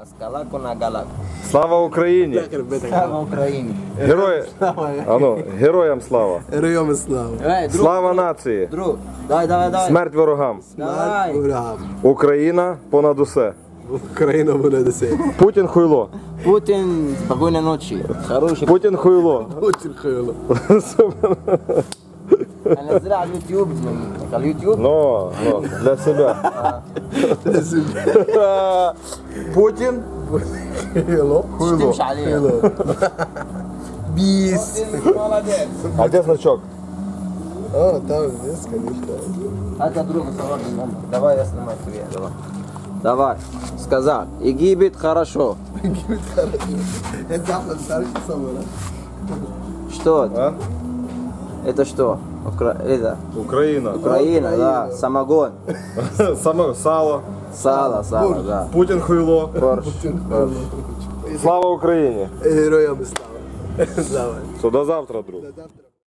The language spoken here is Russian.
Паскала Конагалак. Слава Україні! Слава Україні! Герої... Ану, героям слава! Героям слава! Слава нації! Друг, давай, давай, давай! Смерть ворогам! Смерть ворогам! Україна понад усе! Україна понад усе! Путін хуйло! Путін спокійної ночі! Хороший! Путін хуйло! Путін хуйло! Она зря YouTube, YouTube. Но, для себе Для себя. Путін Хило. Штим шалея. Біс. А де значок? О, там здесь, конечно. Это друг свободный номер. Давай я снимаю тебе. Давай. Давай. Сказал. Египет хорошо. Это завтра старший самый, Что? это? А? Это что? Укра... Это Україна. Украина, да. Самогон. Саме сало. Сало, сало, да. Путін хуйло. Борщ. Слава Україні! Героям слава. Давай. Все, до завтра, друг. До завтра.